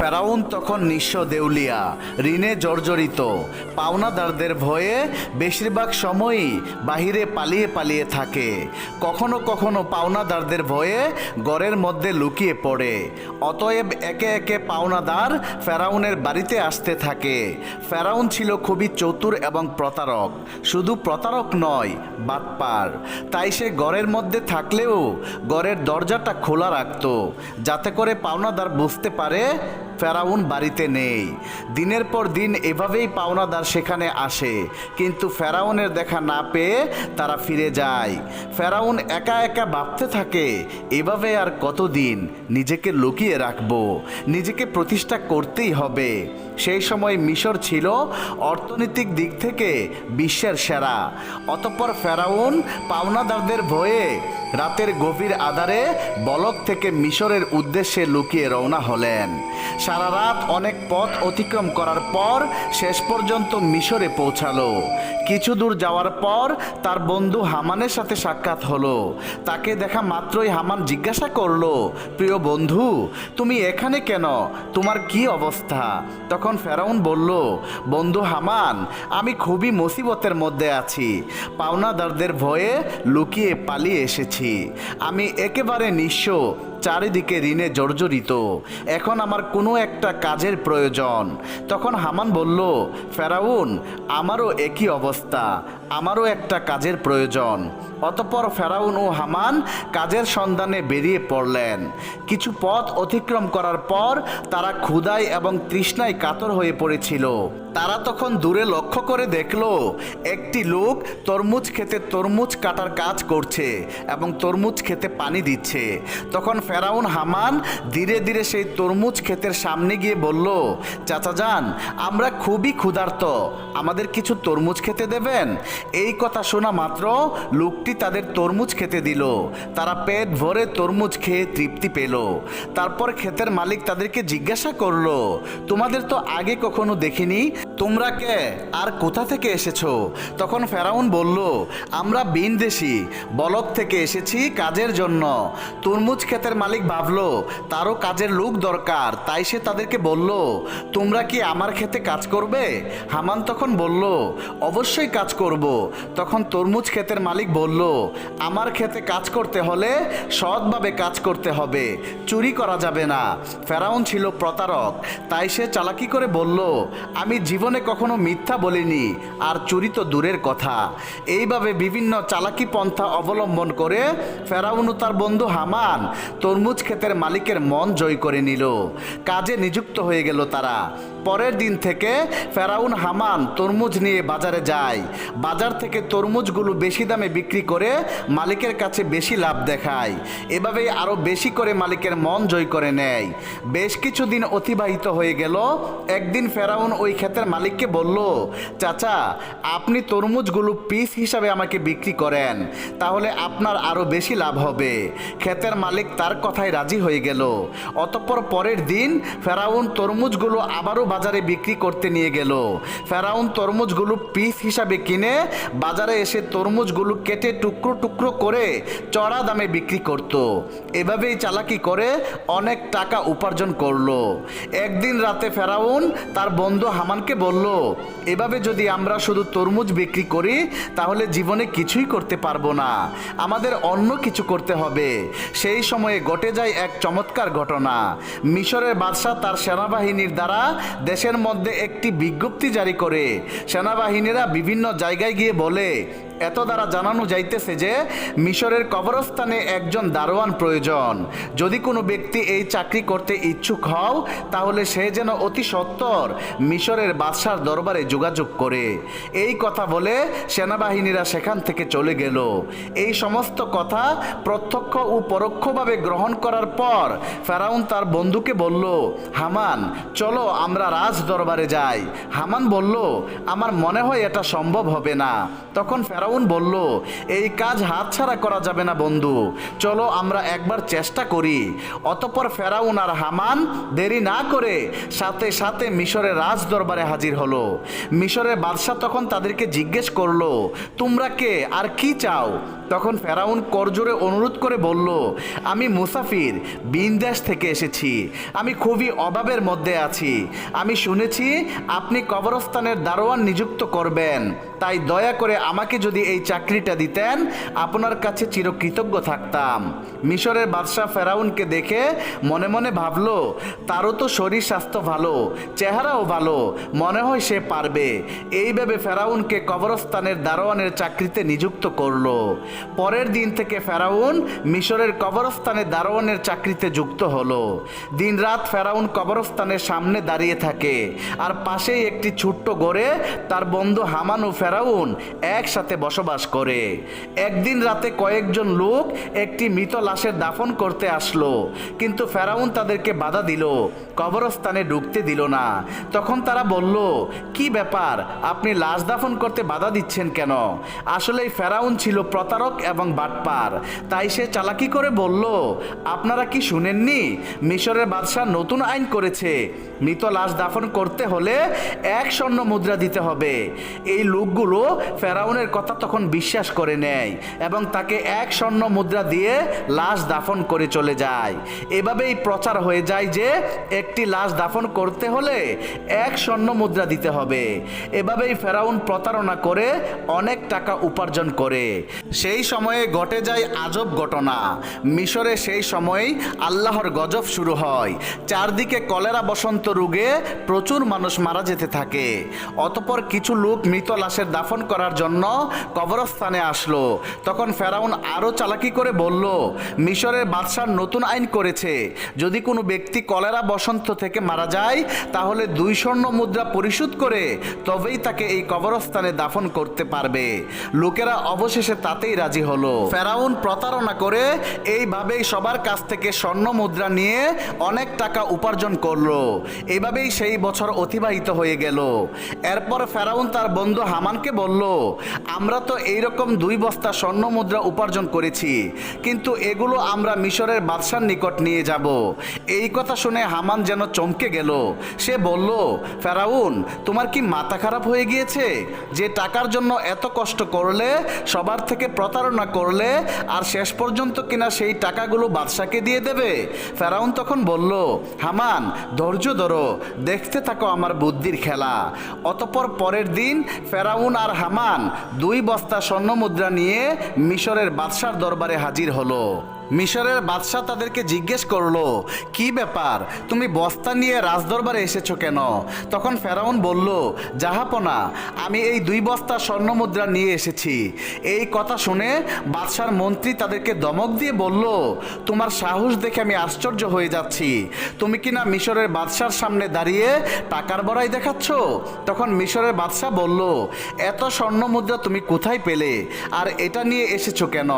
ফেরাউন তখন নিঃস্ব দেউলিয়া, ঋণে জর্জরিত। পাওনাদারদের ভয়ে বেশিরভাগ সময়ই বাহিরে পালিয়ে পালিয়ে থাকে। কখনো কখনো পাওনাদারদের ভয়ে গড়ের মধ্যে লুকিয়ে পড়ে। অতএব একে একে পাওনাদার ফেরাউনের বাড়িতে আসতে থাকে। ফেরাউন ছিল খুবই চতুর এবং প্রতারক। শুধু প্রতারক নয়, বাটপার। তাই সে গড়ের মধ্যে থাকলেও গড়ের দরজাটা খোলা রাখত, যাতে করে পাওনাদার বুঝতে পারে ফেরাউন বাড়িতে নেই। দিনের পর দিন এভাবেই পাওনাদার সেখানে আসে। কিন্তু ফেরাউনের দেখা না পেয়ে তারা ফিরে যায়। ফেরাউন একা একা ভাবতে থাকে, এভাবে আর কতদিন নিজেকে লুকিয়ে রাখব? নিজেকে প্রতিষ্ঠা করতেই হবে। সেই সময় মিশর ছিল অর্থনৈতিক দিক থেকে বিশ্বের সেরা। অতঃপর ফেরাউন পাওনাদারদের ভয়ে রাতের গভীর আধারে বলক থেকে মিশরের উদ্দেশ্যে লুকিয়ে রওনা হলেন। সারা রাত অনেক পথ অতিক্রম করার পর শেষ পর্যন্ত মিশরে পৌঁছালো। কিছু দূর যাওয়ার পর তার বন্ধু হামানের সাথে সাক্ষাৎ হলো। তাকে দেখা মাত্রই হামান জিজ্ঞাসা করল, প্রিয় বন্ধু, তুমি এখানে কেন? তোমার কি অবস্থা? তখন ফেরাউন বলল, বন্ধু হামান, আমি খুবই মুসিবতের মধ্যে আছি। পাওনাদারদের ভয়ে লুকিয়ে পালিয়ে এসেছি। আমি একেবারে নিঃস্ব। চারিদিকে ঋণে জর্জরিত। এখন আমার কোনো একটা কাজের প্রয়োজন। তখন হামান বলল, ফেরাউন, আমারও একই অবস্থা। আমারও একটা কাজের প্রয়োজন। অতপর ফেরাউন ও হামান কাজের সন্ধানে বেরিয়ে পড়লেন। কিছু পথ অতিক্রম করার পর তারা ক্ষুধায় এবং তৃষ্ণায় কাতর হয়ে পড়েছিল। তারা তখন দূরে লক্ষ্য করে দেখল, একটি লোক তরমুজ খেতে তরমুজ কাটার কাজ করছে এবং তরমুজ খেতে পানি দিচ্ছে। তখন ফেরাউন হামান ধীরে ধীরে সেই তরমুজ ক্ষেতের সামনে গিয়ে বলল, চাচা যান, আমরা খুবই ক্ষুধার্ত, আমাদের কিছু তরমুজ খেতে দেবেন? এই কথা শোনা মাত্র লোকটি তাদের তরমুজ খেতে দিল। তারা পেট ভরে তরমুজ খেয়ে তৃপ্তি পেল। তারপর ক্ষেতের মালিক তাদেরকে জিজ্ঞাসা করল, তোমাদের তো আগে কখনো দেখিনি, তোমরা কে, আর কোথা থেকে এসেছ? তখন ফেরাউন বলল, আমরা বিন দেশি বলক থেকে এসেছি কাজের জন্য, তরমুজ ক্ষেতের মালিক ভাবলো, তারও কাজের লোক দরকার। তাই সে তাদেরকে বলল, তোমরা কি আমার ক্ষেতে কাজ করবে? হামান তখন বলল, অবশ্যই কাজ করব। তখন তরমুজ ক্ষেতের মালিক বলল, আমার ক্ষেতে কাজ করতে হলে সৎভাবে কাজ করতে হবে, চুরি করা যাবে না। ফেরাউন ছিল প্রতারক, তাই সে চালাকি করে বলল, আমি জীবনে কখনো মিথ্যা বলিনি, আর চুরি তো দূরের কথা। এইভাবে বিভিন্ন চালাকি পন্থা অবলম্বন করে ফেরাউন তার বন্ধু হামান তরমুজ ক্ষেতের মালিকের মন জয় করে নিল। কাজে নিযুক্ত হয়ে গেল তারা। পরের দিন থেকে ফেরাউন হামান তরমুজ নিয়ে বাজারে যায়। বাজার থেকে তরমুজগুলো বেশি দামে বিক্রি করে মালিকের কাছে বেশি লাভ দেখায়। এভাবেই আরও বেশি করে মালিকের মন জয় করে নেয়। বেশ কিছুদিন অতিবাহিত হয়ে গেল। একদিন ফেরাউন ওই ক্ষেতের মালিককে বলল, চাচা, আপনি তরমুজগুলো পিস হিসাবে আমাকে বিক্রি করেন, তাহলে আপনার আরও বেশি লাভ হবে। ক্ষেতের মালিক তার কথায় রাজি হয়ে গেল। অতঃপর পরের দিন ফেরাউন তরমুজগুলো আবারও বাজারে বিক্রি করতে নিয়ে গেল। ফেরাউন তরমুজগুলো পিস হিসাবে কিনে বাজারে এসে তরমুজগুলো কেটে টুকরো টুকরো করে চড়া দামে বিক্রি করত। এভাবেই চালাকি করে অনেক টাকা উপার্জন করল। একদিন রাতে ফেরাউন তার বন্ধু হামানকে বলল, এভাবে যদি আমরা শুধু তরমুজ বিক্রি করি, তাহলে জীবনে কিছুই করতে পারব না। আমাদের অন্য কিছু করতে হবে। সেই সময়ে ঘটে যায় এক চমৎকার ঘটনা। মিশরের বাদশাহ তার সেনাবাহিনীর দ্বারা দেশের মধ্যে একটি বিজ্ঞপ্তি জারি করে। সেনাবাহিনীরা বিভিন্ন জায়গায় গিয়ে বলে এত দ্বারা জানানো যাইতেছে যে মিশরের কবরস্থানে একজন দারোয়ান প্রয়োজন। যদি কোনো ব্যক্তি এই চাকরি করতে ইচ্ছুক হও, তাহলে সে যেন অতি সত্বর মিশরের বাদশার দরবারে যোগাযোগ করে। এই কথা বলে সেনাবাহিনীরা সেখান থেকে চলে গেল। এই সমস্ত কথা প্রত্যক্ষ ও পরোক্ষভাবে গ্রহণ করার পর ফেরাউন তার বন্ধুকে বলল, হামান, চলো আমরা রাজ দরবারে যাই। হামান বলল, আমার মনে হয় এটা সম্ভব হবে না। তখন ফেরাউন বলল, এই কাজ হাতছাড়া করা যাবে না বন্ধু। চলো আমরা একবার চেষ্টা করি। অতপর ফেরাউন আর হামান দেরি না করে সাথে সাথে মিশরের রাজ দরবারে হাজির হলো। মিশরের বাদশাহ তখন তাদেরকে জিজ্ঞেস করল, তোমরা কে? আর কি চাও? তখন ফেরাউন করজোরে অনুরোধ করে বলল, আমি মুসাফির বিনদেশ থেকে এসেছি। আমি খুবই অভাবের মধ্যে আছি। আমি শুনেছি আপনি কবরস্থানের দারোয়ান নিযুক্ত করবেন। তাই দয়া করে আমাকে যদি এই চাকরিটা দিতেন, আপনার কাছে চিরকৃতজ্ঞ থাকতাম। মিশরের বাদশাহ ফেরাউনকে দেখে মনে মনে ভাবল, তারও তো শরীর স্বাস্থ্য ভালো, চেহারাও ভালো, মনে হয় সে পারবে। এইভাবে ফেরাউনকে কবরস্থানের দারোয়ানের চাকরিতে নিযুক্ত করল। পরের দিন থেকে ফেরাউন মিশরের কবরস্থানে দারোয়ানের চাকরিতে যুক্ত হলো। দিনরাত ফেরাউন কবরস্থানের সামনে দাঁড়িয়ে থাকে আর পাশেই একটি ছোট্ট গড়ে তার বন্ধু হামান ও ফেরাউন একসাথে বসবাস করে। একদিন রাতে কয়েকজন লোক একটি মৃত লাশের দাফন করতে আসলো, কিন্তু ফেরাউন তাদেরকে বাধা দিল, কবরস্থানে ঢুকতে দিল না। তখন তারা বলল, কি ব্যাপার? আপনি লাশ দাফন করতে বাধা দিচ্ছেন কেন? আসলে ফেরাউন ছিল প্রতারক এবং বাটপার। তাই সে চালাকি করে বলল, আপনারা কি শুনেননি? মিশরের বাদশাহ নতুন আইন করেছে। মৃত লাশ দাফন করতে হলে এক স্বর্ণ মুদ্রা দিতে হবে। এই লোকগুলো ফেরাউনের কথা তখন বিশ্বাস করে নেয় এবং তাকে এক স্বর্ণ মুদ্রা দিয়ে লাশ দাফন করে চলে যায়। এভাবেই প্রচার হয়ে যায় যে একটি লাশ দাফন করতে হলে এক স্বর্ণ মুদ্রা দিতে হবে। এভাবেই ফেরাউন প্রতারণা করে অনেক টাকা উপার্জন করে। সেই সময়ে ঘটে যায় আজব ঘটনা। মিশরে সেই সময়েই আল্লাহর গজব শুরু হয়। চারদিকে কলেরা বসন্ত রোগে প্রচুর মানুষ মারা যেতে থাকে। অতপর কিছু লোক মৃত লাশের দাফন করার জন্য কবরস্থানে আসলো। তখন ফেরাউন আরও চালাকি করে বলল, মিশরের বাদশাহ নতুন আইন করেছে। যদি কোনো ব্যক্তি কলেরা বসন্ত থেকে মারা যায়, তাহলে দুই স্বর্ণ মুদ্রা পরিশোধ করে তবেই তাকে এই কবরস্থানে দাফন করতে পারবে। লোকেরা অবশেষে তাতেই রাজি হলো। ফেরাউন প্রতারণা করে এইভাবেই সবার কাছ থেকে স্বর্ণ মুদ্রা নিয়ে অনেক টাকা উপার্জন করল। এভাবেই সেই বছর অতিবাহিত হয়ে গেল। এরপর ফেরাউন তার বন্ধু হামানকে বলল, আমরা তো এইরকম দুই বস্তা স্বর্ণ মুদ্রা উপার্জন করেছি, কিন্তু এগুলো আমরা মিশরের বাদশার নিকট নিয়ে যাব। এই কথা শুনে হামান যেন চমকে গেল। সে বলল, ফেরাউন, তোমার কি মাথা খারাপ হয়ে গিয়েছে? যে টাকার জন্য এত কষ্ট করলে সবার থেকে প্রতারণা করলে আর শেষ পর্যন্ত কিনা সেই টাকাগুলো বাদশাকে দিয়ে দেবে। ফেরাউন তখন বলল, হামান, ধৈর্য ধরো, দেখতে থাকো আমার বুদ্ধির খেলা। অতপর পরের দিন ফেরাউন আর হামান দুই বস্তা স্বর্ণ মুদ্রা নিয়ে মিশরের বাদশার দরবারে হাজির হলো। মিশরের বাদশাহ তাদেরকে জিজ্ঞেস করল, কি ব্যাপার? তুমি বস্তা নিয়ে রাজদরবারে এসেছ কেন? তখন ফেরাউন বলল, জাহাপনা, আমি এই দুই বস্তা স্বর্ণ মুদ্রা নিয়ে এসেছি। এই কথা শুনে বাদশার মন্ত্রী তাদেরকে দমক দিয়ে বলল, তোমার সাহস দেখে আমি আশ্চর্য হয়ে যাচ্ছি। তুমি কি না মিশরের বাদশার সামনে দাঁড়িয়ে টাকার বড়াই দেখাচ্ছ? তখন মিশরের বাদশাহ বলল, এত স্বর্ণ মুদ্রা তুমি কোথায় পেলে? আর এটা নিয়ে এসেছ কেন?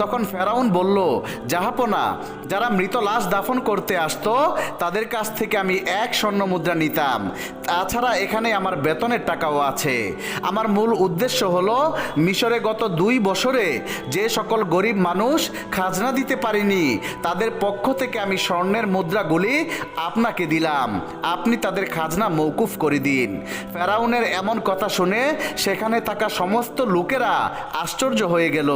তখন ফেরাউন বলল জাহাপনা যারা মৃত লাশ দাফন করতে আসতো, তাদের কাছ থেকে আমি এক স্বর্ণ মুদ্রা নিতাম। তাছাড়া এখানে আমার বেতনের টাকাও আছে। আমার মূল উদ্দেশ্য হলো, মিশরে গত দুই বছরে যে সকল গরিব মানুষ খাজনা দিতে পারেনি, তাদের পক্ষ থেকে আমি স্বর্ণের মুদ্রাগুলি আপনাকে দিলাম। আপনি তাদের খাজনা মৌকুফ করে দিন। ফেরাউনের এমন কথা শুনে সেখানে থাকা সমস্ত লোকেরা আশ্চর্য হয়ে গেল।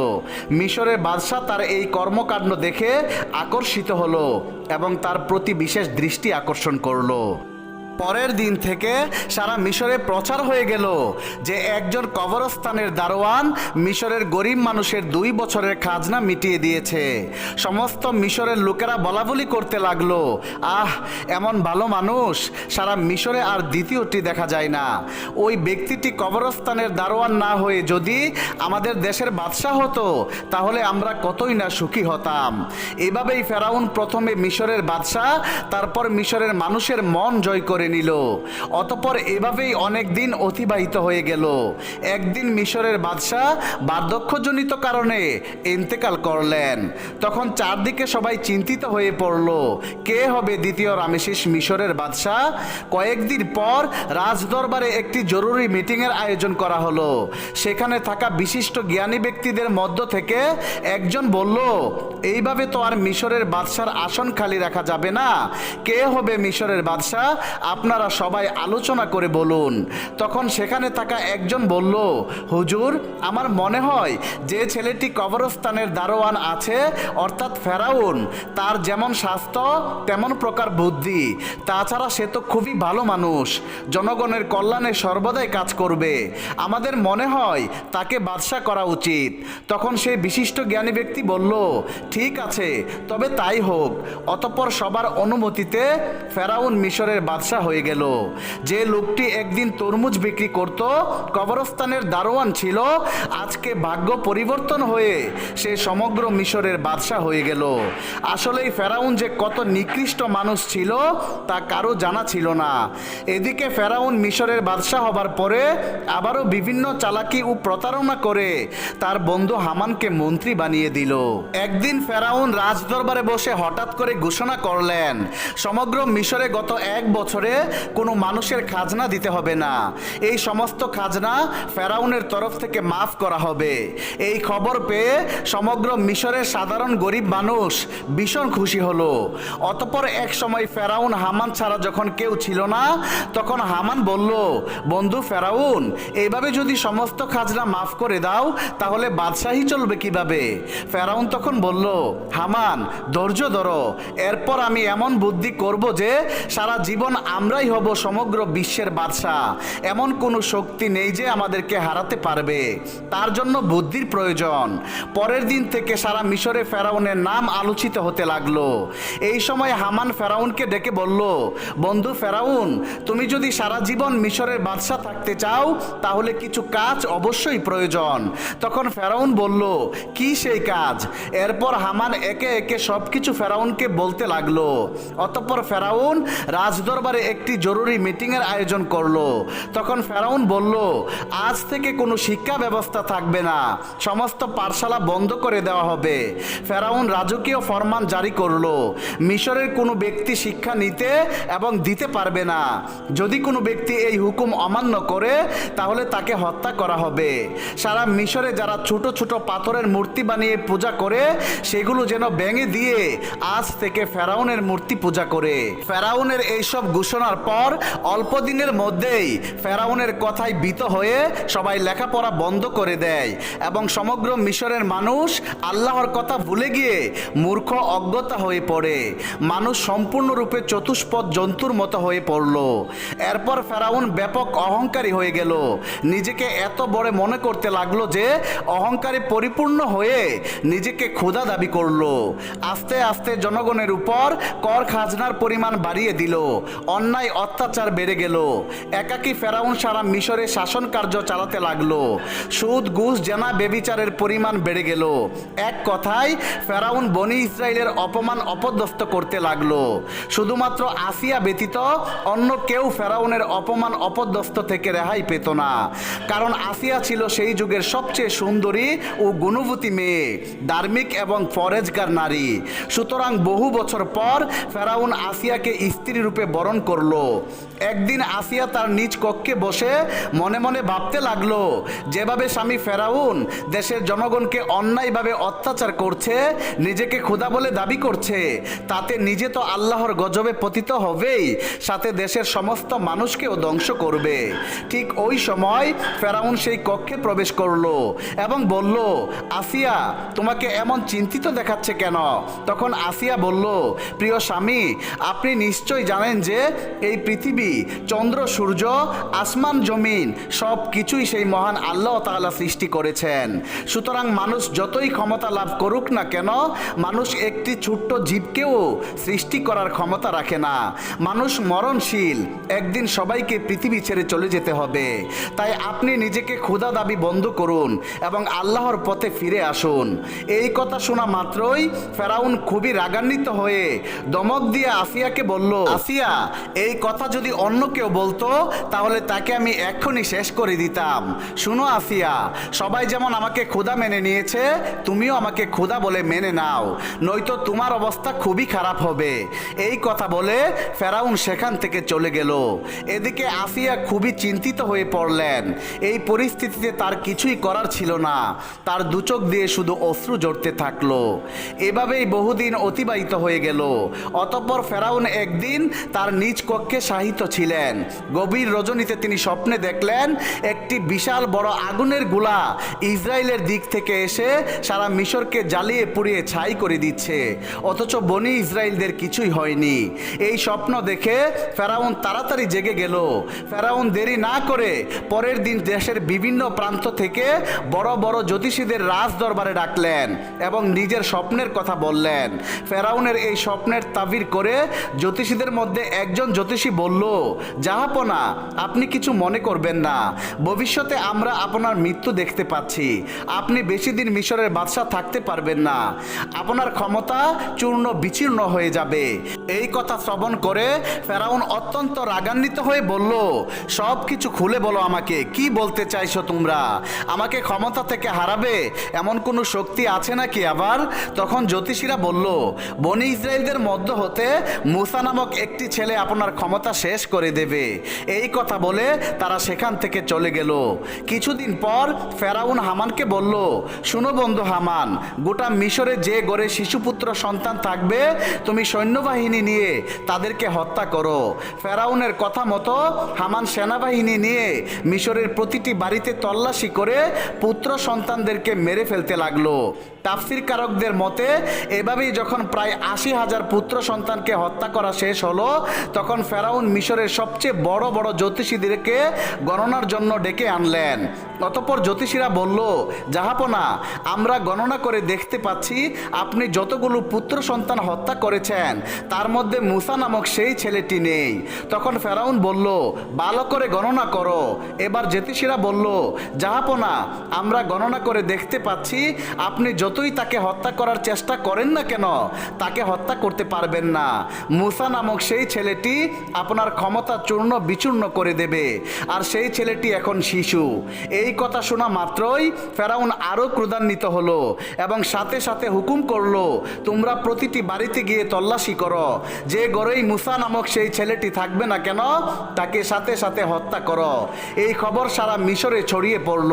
মিশরের বাদশাহ তার এই কর্মকাণ্ড দেখে আকর্ষিত হলো এবং তার প্রতি বিশেষ দৃষ্টি আকর্ষণ করল। পরের দিন থেকে সারা মিশরে প্রচার হয়ে গেল যে একজন কবরস্থানের দারোয়ান মিশরের গরিব মানুষের দুই বছরের খাজনা মিটিয়ে দিয়েছে। সমস্ত মিশরের লোকেরা বলাবলি করতে লাগল, আহ, এমন ভালো মানুষ, সারা মিশরে আর দ্বিতীয়টি দেখা যায় না। ওই ব্যক্তিটি কবরস্থানের দারোয়ান না হয়ে যদি আমাদের দেশের বাদশাহ হতো, তাহলে আমরা কতই না সুখী হতাম। এভাবেই ফেরাউন প্রথমে মিশরের বাদশাহ, তারপর মিশরের মানুষের মন জয় করে নিল। অতপর এভাবেই অনেক দিন অতিবাহিত হয়ে গেল। একদিন মিশরের বাদশাহ বার্ধক্যজনিত কারণে ইন্তেকাল করলেন। তখন চারদিকে সবাই চিন্তিত হয়ে পড়ল, কে হবে দ্বিতীয় রামেশিস মিশরের বাদশাহ? কয়েকদিন পর রাজদরবারে একটি জরুরি মিটিংয়ের আয়োজন করা হলো। সেখানে থাকা বিশিষ্ট জ্ঞানী ব্যক্তিদের মধ্য থেকে একজন বলল, এইভাবে তো আর মিশরের বাদশার আসন খালি রাখা যাবে না। কে হবে মিশরের বাদশাহ? আপনারা সবাই আলোচনা করে বলুন। তখন সেখানে থাকা একজন বলল, হুজুর, আমার মনে হয় যে ছেলেটি কবরস্থানের দারোয়ান আছে, অর্থাৎ ফেরাউন। তার যেমন স্বাস্থ্য, তেমন প্রকার বুদ্ধি। তাছাড়া সে তো খুবই ভালো মানুষ। জনগণের কল্যাণে সর্বদাই কাজ করবে। আমাদের মনে হয় তাকে বাদশা করা উচিত। তখন সেই বিশিষ্ট জ্ঞানী ব্যক্তি বলল, ঠিক আছে, তবে তাই হোক। অতঃপর সবার অনুমতিতে ফেরাউন মিশরের বাদশা হয়ে গেল। যে লোকটি একদিন তরমুজ বিক্রি করত, কবরস্থানের দারোয়ান ছিল, আজকে ভাগ্য পরিবর্তন হয়ে সে সমগ্র মিশরের বাদশা হয়ে গেল। আসলেই ফেরাউন যে কত নিকৃষ্ট মানুষ ছিল, তা কারও জানা ছিল না। এদিকে ফেরাউন মিশরের বাদশাহ হবার পরে আবারও বিভিন্ন চালাকি ও প্রতারণা করে তার বন্ধু হামানকে মন্ত্রী বানিয়ে দিল। একদিন ফেরাউন রাজদরবারে বসে হঠাৎ করে ঘোষণা করলেন, সমগ্র মিশরে গত এক বছরে কোনো মানুষের খাজনা দিতে হবে না। এই সমস্ত খাজনা ফেরাউনের তরফ থেকে মাফ করা হবে। এই খবর পেয়ে সমগ্র মিশরের সাধারণ গরিব মানুষ ভীষণ খুশি হলো। অতপর এক সময় ফেরাউন হামান ছাড়া যখন কেউ ছিল না, তখন হামান বলল, বন্ধু ফেরাউন এইভাবে যদি সমস্ত খাজনা মাফ করে দাও, তাহলে বাদশাহী চলবে কীভাবে? ফেরাউন তখন বলল, হামান, ধৈর্য ধরো। এরপর আমি এমন বুদ্ধি করব যে সারা জীবন আমরাই হব সমগ্র বিশ্বের বাদশাহ। এমন কোনো শক্তি নেই যে আমাদেরকে হারাতে পারবে। তার জন্য বুদ্ধির প্রয়োজন। পরের দিন থেকে সারা মিশরে ফেরাউনের নাম আলোচিত হতে লাগল। এই সময় হামান ফেরাউনকে ডেকে বলল, বন্ধু ফেরাউন, তুমি যদি সারা জীবন মিশরের বাদশাহ থাকতে চাও, তাহলে কিছু কাজ অবশ্যই প্রয়োজন। তখন ফেরাউন বলল, কি সেই কাজ? এরপর হামান একে একে সব কিছু ফেরাউনকে বলতে লাগল। অতঃপর ফেরাউন রাজদরবারে একটি জরুরি মিটিংয়ের আয়োজন করল। তখন ফেরাউন বলল, আজ থেকে কোনো শিক্ষা ব্যবস্থা থাকবে না। সমস্ত পাঠশালা বন্ধ করে দেওয়া হবে। ফেরাউন রাজকীয় ফরমান জারি করল। মিশরের কোনো ব্যক্তি শিক্ষা নিতে এবং দিতে পারবে না। যদি কোনো ব্যক্তি এই হুকুম অমান্য করে, তাহলে তাকে হত্যা করা হবে। সারা মিশরে যারা ছোট ছোট পাথরের মূর্তি বানিয়ে পূজা করে, সেগুলো যেন ভেঙে দিয়ে আজ থেকে ফেরাউনের মূর্তি পূজা করে। ফেরাউনের এইসব ঘোষণার পর অল্প দিনের মধ্যেই ফেরাউনের কথায় বিত হয়ে সবাই লেখাপড়া বন্ধ করে দেয় এবং সমগ্র মিশরের মানুষ আল্লাহর কথা ভুলে গিয়ে মূর্খ, অজ্ঞতা হয়ে পড়ে। মানুষ সম্পূর্ণরূপে চতুষ্পদ জন্তুর মতো হয়ে পড়ল। এরপর ফেরাউন ব্যাপক অহংকারী হয়ে গেল। নিজেকে এত বড় মনে করতে লাগল যে অহংকারে পরিপূর্ণ হয়ে নিজেকে ক্ষুধা দাবি করল। আস্তে আস্তে জনগণের উপর কর খাজনার পরিমাণ বাড়িয়ে দিল। অন্যায় অত্যাচার বেড়ে গেল। একাকী ফেরাউন সারা মিশরে শাসন কার্য চালাতে লাগল। সুদ, ঘুষ, জেনা, বেবিচারের পরিমাণ বেড়ে গেল। এক কথায়, ফেরাউন বনি ইসরায়েলের অপমান অপদস্থ করতে লাগল। শুধুমাত্র আসিয়া ব্যতীত অন্য কেউ ফেরাউনের অপমান অপদস্থ থেকে রেহাই পেত না। কারণ আসিয়া ছিল সেই যুগের সবচেয়ে সুন্দরী ও গুণবতী মেয়ে, ধার্মিক এবং ফরেজগার নারী। সুতরাং বহু বছর পর ফেরাউন আসিয়াকে স্ত্রী রূপে বরণ করল। একদিন আসিয়া তার নিজ কক্ষে বসে মনে মনে ভাবতে লাগল, যেভাবে স্বামী ফেরাউন দেশের জনগণকে অন্যায়ভাবে অত্যাচার করছে, নিজেকে ক্ষুধা বলে দাবি করছে, তাতে নিজে তো আল্লাহর গজবে পতিত হবেই, সাথে দেশের সমস্ত মানুষকেও ধ্বংস করবে। ঠিক ওই সময় ফেরাউন সেই কক্ষে প্রবেশ করল এবং বলল, আসিয়া, তোমাকে এমন চিন্তিত দেখাচ্ছে কেন? তখন আসিয়া বলল, প্রিয় স্বামী, আপনি নিশ্চয় জানেন যে এই পৃথিবী, চন্দ্র, সূর্য, আসমান, জমিন সব কিছুই সেই মহান আল্লাহ তাআলা সৃষ্টি করেছেন। সুতরাং মানুষ যতই ক্ষমতা লাভ করুক না কেন, মানুষ একটি ছোট্ট জীবকেও সৃষ্টি করার ক্ষমতা রাখে না। মানুষ মরণশীল, একদিন সবাইকে পৃথিবী ছেড়ে চলে যেতে হবে। তাই আপনি নিজেকে ক্ষুধা দাবি বন্ধ করুন এবং আল্লাহর পথে ফিরে আসুন। এই কথা শোনা মাত্রই ফেরাউন খুবই রাগান্বিত হয়ে দমক দিয়ে আসিয়াকে বলল, আসিয়া এই কথা যদি অন্য কেউ বলতো, তাহলে তাকে আমি এক্ষুনি শেষ করে দিতাম। শুনো আসিয়া সবাই যেমন আমাকে ক্ষুধা মেনে নিয়েছে, তুমিও আমাকে ক্ষুধা বলে মেনে নাও। নয়তো তোমার অবস্থা খুবই খারাপ হবে। এই কথা বলে ফেরাউন সেখান থেকে চলে গেল। এদিকে আসিয়া খুবই চিন্তিত হয়ে পড়লেন। এই পরিস্থিতিতে তার কিছুই করার ছিল না। তার দুচোখ দিয়ে শুধু অশ্রু জড়তে থাকল। এভাবেই বহুদিন অতিবাহিত হয়ে গেল। অতঃপর ফেরাউন একদিন তার নিজ কক্ষে সাহিত্য ছিলেন। গভীর রজনীতে তিনি স্বপ্নে দেখলেন, একটি বিশাল বড় আগুনের গোলা ইসরায়েলের দিক থেকে এসে সারা মিশরকে জ্বালিয়ে পুড়িয়ে ছাই করে দিচ্ছে। অথচ বনি ইসরায়েলদের কিছুই হয়নি। এই স্বপ্ন দেখে ফেরাউন তাড়াতাড়ি জেগে গেল। ফেরাউন দেরি না করে পরের দিন দেশের বিভিন্ন প্রান্ত থেকে বড় বড় জ্যোতিষীদের রাজ দরবারে ডাকলেন এবং নিজের স্বপ্নের কথা বললেন। ফেরাউনের এই স্বপ্নের তাবির করে জ্যোতিষীদের মধ্যে একজন জ্যোতিষী বলল জাহাপনা আপনি কিছু মনে করবেন না। ভবিষ্যতে আমরা আপনার মৃত্যু দেখতে পাচ্ছি। আপনি বেশি দিন মিশরের বাদশাহ থাকতে পারবেন না। আপনার ক্ষমতা চূর্ণ বিচীর্ণ হয়ে যাবে। এই কথা শ্রবণ করে ফেরাউন অত্যন্ত রাগান্বিত হয়ে বলল, সব কিছু খুলে বলো আমাকে। কি বলতে চাইছো তোমরা? আমাকে ক্ষমতা থেকে হারাবে? এমন কোনো শক্তি আছে নাকি আবার? তখন জ্যোতিষীরা বলল, বনি ইসরায়েলদের মধ্য হতে মুসা নামক একটি ছেলে আপনার ক্ষমতা শেষ করে দেবে। এই কথা বলে তারা সেখান থেকে চলে গেল। কিছুদিন পর ফেরাউন হামানকে বলল, শুনো বন্ধু হামান, গোটা মিশরে যে গড়ে শিশুপুত্র সন্তান থাকবে, তুমি সৈন্যবাহিনী নিয়ে তাদেরকে হত্যা করো। ফেরাউনের কথা মতো হামান সেনাবাহিনী নিয়ে মিশরের প্রতিটি বাড়িতে তল্লাশি করে পুত্র সন্তানদেরকে মেরে ফেলতে লাগল। তাফসির কারকদের মতে, এভাবেই যখন প্রায় আশি হাজার পুত্র সন্তানকে হত্যা করা শেষ হলো, তখন ফেরাউন মিশরের সবচেয়ে বড় বড় জ্যোতিষীদেরকে গণনার জন্য ডেকে আনলেন। অতপর জ্যোতিষীরা বলল, জাহাপনা, আমরা গণনা করে দেখতে পাচ্ছি আপনি যতগুলো পুত্র সন্তান হত্যা করেছেন, তার মধ্যে মুসা নামক সেই ছেলেটি নেই। তখন ফেরাউন বলল, ভালো করে গণনা করো। এবার জ্যোতিষীরা বলল, জাহাপনা, আমরা গণনা করে দেখতে পাচ্ছি আপনি যতই তাকে হত্যা করার চেষ্টা করেন না কেন, তাকে হত্যা করতে পারবেন না। মুসা নামক সেই ছেলেটি আপনার ক্ষমতা চূর্ণ বিচূর্ণ করে দেবে। আর সেই ছেলেটি এখন শিশু। এই কথা শোনা মাত্রই ফেরাউন আরও ক্রোধান্বিত হলো এবং সাথে সাথে হুকুম করল, তোমরা প্রতিটি বাড়িতে গিয়ে তল্লাশি করো। যে গড়েই মুসা নামক সেই ছেলেটি থাকবে না কেন, তাকে সাথে সাথে হত্যা করো। এই খবর সারা মিশরে ছড়িয়ে পড়ল।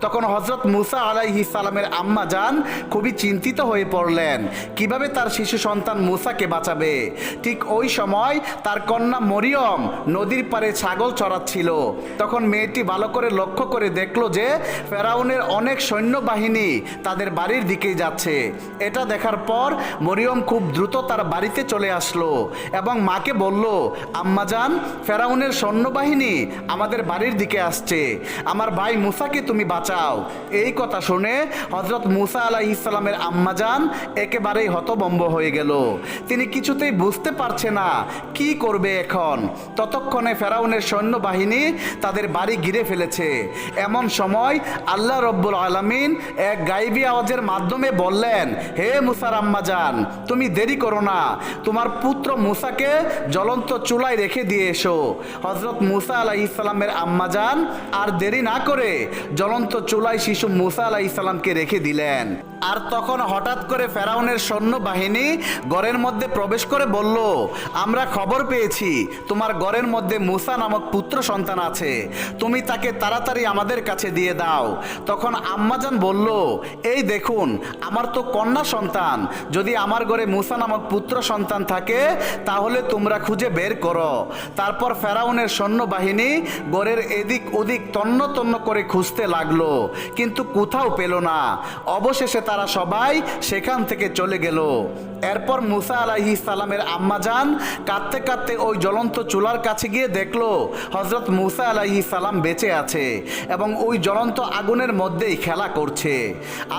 তখন হজরত মুসা আলাইহি সালামের আম্মা যান খুবই চিন্তিত হয়ে পড়লেন, কীভাবে তার শিশু সন্তান মুসাকে বাঁচাবে? ঠিক ওই সময় তার কন্যা মরিয়ম নদীর পাড়ে ছাগল চড়াচ্ছিল। তখন মেয়েটি ভালো করে লক্ষ্য করে দেখল যে ফেরাউনের অনেক সৈন্যবাহিনী তাদের বাড়ির দিকেই যাচ্ছে। এটা দেখার পর মরিয়ম খুব দ্রুত তার বাড়িতে চলে আসলো এবং মাকে বলল আম্মাজান ফেরাউনের সৈন্যবাহিনী আমাদের বাড়ির দিকে আসছে। আমার ভাই মুসাকে তুমি বাঁচাও। এই কথা শুনে হজরত মুসা আলাহ ইসলামের আম্মাজান একেবারেই হতবম্ব হয়ে গেল। তিনি কিছুতেই বুঝতে পারছে না কি করবে এখন। ততক্ষণে ফেরাউনের সৈন্যবাহিনী তাদের বাড়ি ঘিরে ফেলেছে। এমন সময় আল্লাহ রব্বুল আলমিন এক গাইবী আওয়াজের মাধ্যমে বললেন, হে মুসার আম্মাজান তুমি দেরি করো না। তোমার পুত্র মুসাকে জ্বলন্ত চুলায় রেখে দিয়ে এসো। হজরত মুসা আলাহ ইসলামের আম্মাজান আর দেরি না করে জ্বলন্ত চুলায় শিশু মুসা আলাহ ইসলামকে রেখে দিলেন। আর তখন হঠাৎ করে ফেরাউনের সৈন্যবাহিনী গড়ের মধ্যে প্রবেশ করে বলল, আমরা খবর পেয়েছি, তোমার গড়ের মধ্যে মুসা নামক পুত্র সন্তান আছে। তুমি তাকে তাড়াতাড়ি আমাদের কাছে দিয়ে দাও। তখন আম্মাজান বলল, এই দেখুন, আমার তো কন্যা সন্তান। যদি আমার গড়ে মুসা নামক পুত্র সন্তান থাকে, তাহলে তোমরা খুঁজে বের করো। তারপর ফেরাউনের সৈন্যবাহিনী গড়ের এদিক ওদিক তন্ন তন্ন করে খুঁজতে লাগল, কিন্তু কোথাও পেল না। অবশেষে তারা সবাই সেখান থেকে চলে গেল। এরপর মুসা আলাহি সালামের আম্মা যান, কাঁদতে কাঁদতে ওই জ্বলন্ত চুলার কাছে গিয়ে দেখল হজরত মুসা আলাহি সালাম বেঁচে আছে এবং ওই জ্বলন্ত আগুনের মধ্যেই খেলা করছে।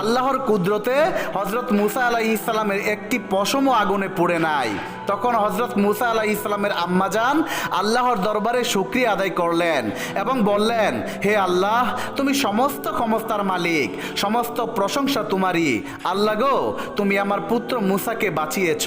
আল্লাহর কুদরতে হজরত মুসা আলাহি সালামের একটি পশমও আগুনে পুড়ে নাই। তখন হজরত মুসা আলাহ ইসলামের আম্মা যান আল্লাহর দরবারে শুক্রিয়া আদায় করলেন এবং বললেন, হে আল্লাহ, তুমি সমস্ত ক্ষমতার মালিক, সমস্ত প্রশংসা তোমারই। আল্লাহ গো, তুমি আমার পুত্র মুসাকে বাঁচিয়েছ।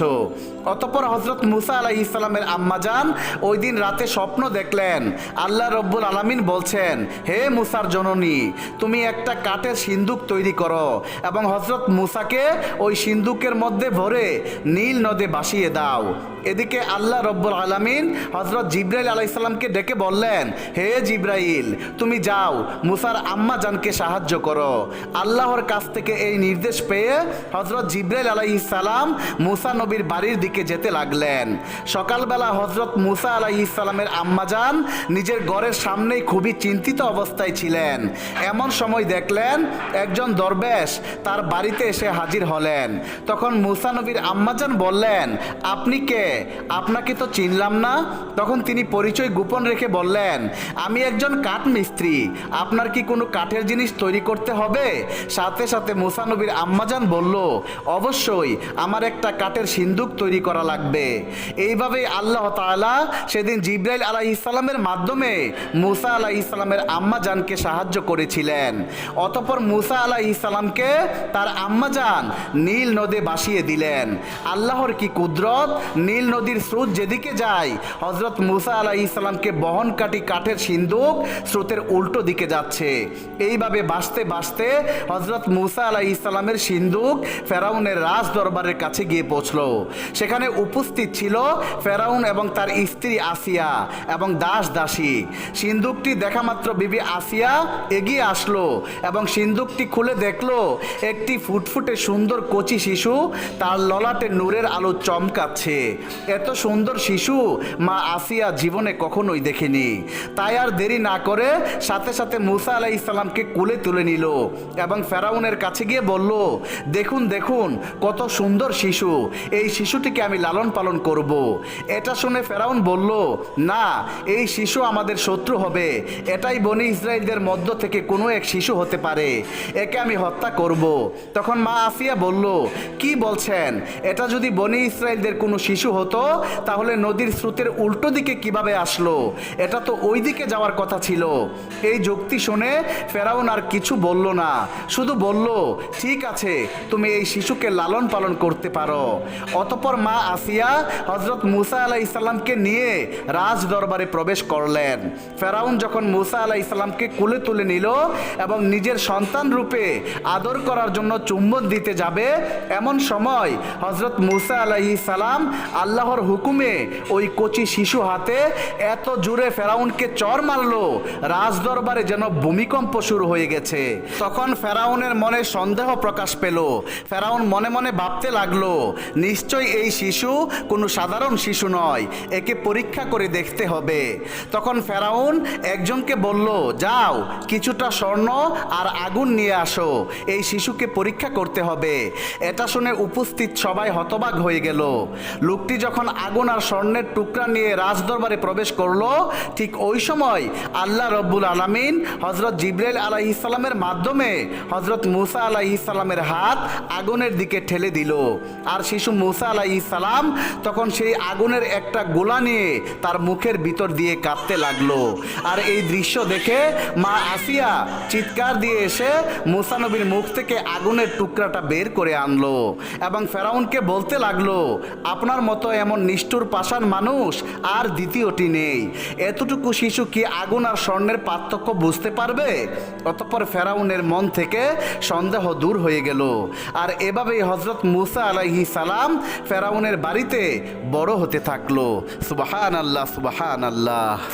অতপর হজরত মুসা আলাহ ইসলামের আম্মা যান ওই দিন রাতে স্বপ্ন দেখলেন। আল্লাহ রব্বুল আলমিন বলছেন, হে মুসার জননী, তুমি একটা কাঠের সিন্দুক তৈরি করো এবং হজরত মুসাকে ওই সিন্দুকের মধ্যে ভরে নীল নদে ভাসিয়ে দাও। Wow. এদিকে আল্লাহ রব্বুল আলমিন হজরত জিব্রাইল আলাইসাল্লামকে ডেকে বললেন, হে জিব্রাইল, তুমি যাও, মুসার আম্মা জানকে সাহায্য করো। আল্লাহর কাছ থেকে এই নির্দেশ পেয়ে হজরত জিব্রাইল আলাইসালাম মুসা নবীর বাড়ির দিকে যেতে লাগলেন। সকালবেলা হজরত মুসা আলাইসালামের আম্মাজান নিজের ঘরের সামনেই খুবই চিন্তিত অবস্থায় ছিলেন। এমন সময় দেখলেন, একজন দরবেশ তার বাড়িতে এসে হাজির হলেন। তখন মুসা নবীর আম্মাজান বললেন, আপনি কে? আপনাকে তো চিনলাম না। তখন তিনি পরিচয় গোপন রেখে বললেন, আমি একজন কাঠ মিস্ত্রি। আপনার কি কোনো কাঠের জিনিস তৈরি করতে হবে? সাথে সাথে মুসা নবীর আম্মাজান বলল, অবশ্যই, আমার একটা কাঠের সিন্দুক তৈরি করা লাগবে। এইভাবেই আল্লাহ তাআলা সেদিন জিব্রাইল আলাহ ইসলামের মাধ্যমে মুসা আলাহ ইসলামের আম্মাজানকে সাহায্য করেছিলেন। অতপর মুসা আলাহ ইসলামকে তার আম্মাজান নীল নদে বাসিয়ে দিলেন। আল্লাহর কি কুদরত? নীল নদীর স্রোত যেদিকে যায় হজরত মুসা আলাহ ইসলামকে বহনকাটি কাঠের সিন্দুক স্রোতের উল্টো দিকে যাচ্ছে। এইভাবে বাসতে বাসতে হজরত মুসা আলাহ ইসলামের সিন্দুক ফেরাউনের রাজ দরবারের কাছে গিয়ে পৌঁছল। সেখানে উপস্থিত ছিল ফেরাউন এবং তার স্ত্রী আসিয়া এবং দাস দাসী। সিন্দুকটি দেখা মাত্র বিবি আসিয়া এগিয়ে আসলো এবং সিন্দুকটি খুলে দেখল, একটি ফুটফুটে সুন্দর কচি শিশু তার ললাটে নূরের আলো চমকাচ্ছে। এত সুন্দর শিশু মা আসিয়া জীবনে কখনোই দেখেনি। তাই আর দেরি না করে সাথে সাথে মুসা আলাহ ইসলামকে কুলে তুলে নিল এবং ফেরাউনের কাছে গিয়ে বলল, দেখুন দেখুন, কত সুন্দর শিশু। এই শিশুটিকে আমি লালন পালন করব। এটা শুনে ফেরাউন বলল, না, এই শিশু আমাদের শত্রু হবে। এটাই বনি ইসরায়েলদের মধ্য থেকে কোনো এক শিশু হতে পারে। একে আমি হত্যা করব। তখন মা আসিয়া বলল, কি বলছেন? এটা যদি বনি ইসরায়েলদের কোনো শিশু হতো, তাহলে নদীর স্রোতের উল্টো দিকে কীভাবে আসলো? এটা তো ওই দিকে যাওয়ার কথা ছিল। এই যুক্তি শুনে ফেরাউন আর কিছু বলল না। শুধু বলল, ঠিক আছে, তুমি এই শিশুকে লালন পালন করতে পারো। অতপর মা আসিয়া হজরত মুসা আলাহ ইসলামকে নিয়ে রাজ দরবারে প্রবেশ করলেন। ফেরাউন যখন মুসা আলাহ ইসলামকে কুলে তুলে নিল এবং নিজের সন্তান রূপে আদর করার জন্য চুম্বন দিতে যাবে, এমন সময় হজরত মুসা আলাহি সালাম আল্লাহর হুকুমে ওই কচি শিশু হাতে এত জোরে ফেরাউনকে চর মারলো। রাজ দরবারে যেন ভূমিকম্প শুরু হয়ে গেছে। তখন ফেরাউনের মনে সন্দেহ প্রকাশ পেল। ফেরাউন মনে মনে ভাবতে লাগল, নিশ্চয়ই এই শিশু কোনো সাধারণ শিশু নয়, একে পরীক্ষা করে দেখতে হবে। তখন ফেরাউন একজনকে বলল, যাও, কিছুটা স্বর্ণ আর আগুন নিয়ে আসো, এই শিশুকে পরীক্ষা করতে হবে। এটা শুনে উপস্থিত সবাই হতবাক হয়ে গেল। লোকটি যখন আগুন আর স্বর্ণের টুকরা নিয়ে রাজদরবারে প্রবেশ করল, ঠিক ওই সময় আল্লাহ রব্বুল আলমিন হজরত জিব্রাইল আলাহ ইসলামের মাধ্যমে হজরত মুসা আলাহ ইসলামের হাত আগুনের দিকে ঠেলে দিল। আর শিশু মুসা আলাহ ইসলাম তখন সেই আগুনের একটা গোলা নিয়ে তার মুখের ভিতর দিয়ে কাঁপতে লাগল। আর এই দৃশ্য দেখে মা আসিয়া চিৎকার দিয়ে এসে মুসানবীর মুখ থেকে আগুনের টুকরাটা বের করে আনলো এবং ফেরাউনকে বলতে লাগল, আপনার মতো এমন নিষ্ঠুর পাষাণ মানুষ আর দ্বিতীয়টি নেই। এতটুকু শিশু কি আগুন আর স্বর্ণের পার্থক্য বুঝতে পারবে? অতঃপর ফেরাউনের মন থেকে সন্দেহ দূর হয়ে গেল। আর এভাবেই হজরত মুসা আলাইহি সালাম ফেরাউনের বাড়িতে বড় হতে থাকল। সুবাহান আল্লাহ সুবাহান আল্লাহ